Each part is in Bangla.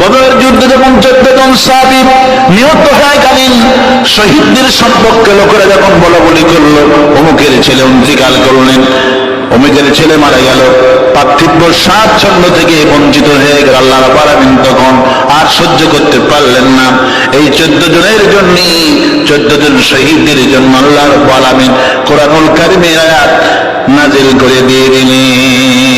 বদরের যুদ্ধে যখন চোদ্দ জন সাহাবি নিহত হয়ে গেলেন শহীদদের সম্পর্কে লোকেরা যখন বলা বলি করল, অমুকের ছেলে অন্তিকাল করলেন অমুকের ছেলে মারা গেল পার্থিব্য স্বাচ্ছন্দ থেকে বঞ্চিত হয়ে গেল আল্লাহ পারাবেন তখন আর সহ্য করতে পারলেন না। এই চোদ্দ জনের জন্য চোদ্দ জন শহীদদের জন্য আল্লাহ পালামেন কোরআনুল কারিমের আয়াত নাজিল করে দিয়ে দিলেন।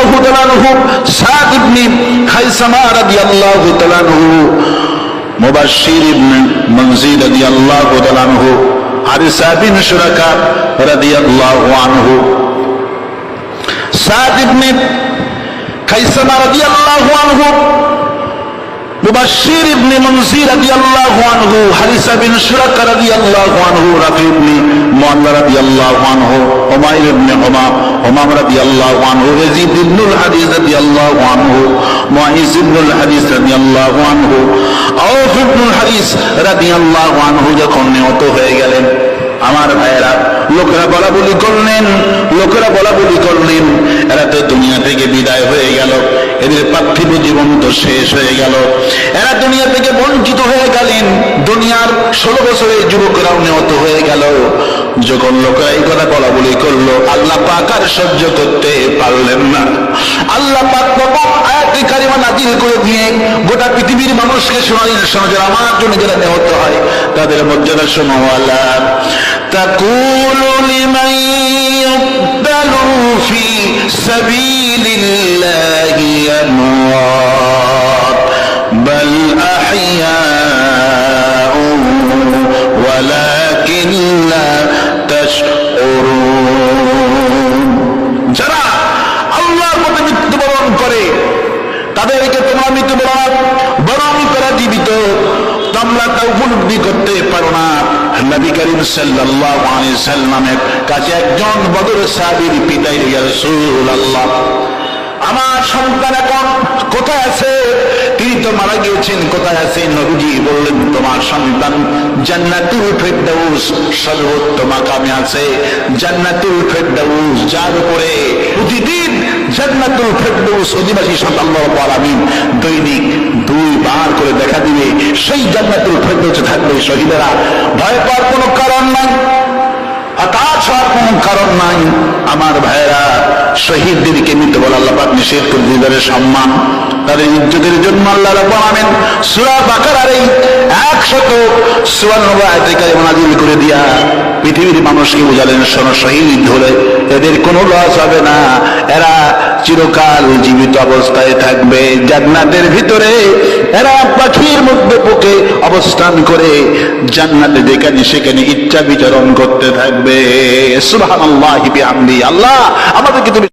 রাদিয়াল্লাহু তাআলাহু সাদ ইবনে খাইসামা রাদিয়াল্লাহু তাআলাহু মুবাশশির ইবনে মনজির রাদিয়াল্লাহু তাআলাহু হারিসা বিন শুরাকা রাদিয়াল্লাহু আনহু। সাদ ইবনে খাইসামা রাদিয়াল্লাহু আনহু মুবাশশির ইবনে মুনজির রাদিয়াল্লাহু আনহু, হারিসা বিন শুরাকা রাদিয়াল্লাহু আনহু, রাফি ইবনে মুআল্লা রাদিয়াল্লাহু আনহু হুমায়র ইবনে হুমাম হুমাম রাদিয়াল্লাহু আনহু ইয়াজিদ ইবনুল হাদিস রাদিয়াল্লাহু আনহু, মুআইজ ইবনুল হাদিস রাদিয়াল্লাহু আনহু আউফ ইবনুল হাদিস রাদিয়াল্লাহু আনহু যখন নিহত হয়ে গেলেন, আমার ভাইয়েরা, লোকেরা বলা বলি করলেন লোকেরা বলা বলি করলেন, এরা তো দুনিয়া থেকে বিদায় হয়ে গেল, এদের পার্থিব জীবন তো শেষ হয়ে গেল। এরা দুনিয়া থেকে বঞ্চিত হয়ে গেলেন, দুনিয়ার ষোলো বছরের যুবকরাও নিহত হয়ে গেল। যখন লোকেরা এই কথা বলা বলি করল, আল্লাহ পাক আর সহ্য করতে পারলেন না। আল্লাহ পাক কারিমা নাজিল করে দিয়ে গোটা পৃথিবীর মানুষকে শোনালেন সমাজে আমার জন্য যারা নিহত হয়, তাদের মর্যাদা শোনো আল্লাহ। তাকুলু লিমাই يقبل في سبيل الله أموات بل أحياء ولكن لا تشعرون যারা আল্লাহর মধ্যে মৃত্যুবরণ করে তাদেরকে তোমরা মৃত্যুবরণ বরণ করা জীবিত তোমরা তা উপলব্ধি করতে পারো না নবী করিম সাল্লাল্লাহু আলাইহি সাল্লামের কাছে একজন বদর আমার সন্তান এখন কোথায় আছে? তিনি তো মারা গিয়েছেন, কোথায় আছে? নবীজি বললেন, তোমার সন্তান জান্নাতুল ফেরদাউস সর্বোত্তম আছে। জান্নাতুল ফেরদাউস, যার উপরে প্রতিদিন জান্নাতুল ফেরদাউস অধিবাসী আল্লাহ আলামিন দৈনিক দুই বার করে দেখা দিবে। সেই জান্নাতুল বেঁচে থাকবে শহীদেরা। ভয় পাওয়ার কোনো কারণ নাই কারণ নাই। আমার ভাইয়েরা, শহীদদেরকে মৃত বলে আল্লাহ পাক নিষেধ করে দিদারের সম্মান, তাদের ইজ্জতের জন্য আল্লাহ রাব্বুল আলামিন সূরা বাকারার এই 194 আয়াতে করে দিয়া পৃথিবীর মানুষকে বুঝালেন শোনো, শহীদ হলে এদের কোনো লস হবে না। এরা চিরকাল জীবিত অবস্থায় থাকবে। জান্নাতের ভিতরে এরা পাখির মধ্যে পোকে অবস্থান করে জান্নাতে যেখানে সেখানে ইচ্ছা বিচরণ করতে থাকবে। বিহামদি। আল্লাহ, আমাদেরকে তুমি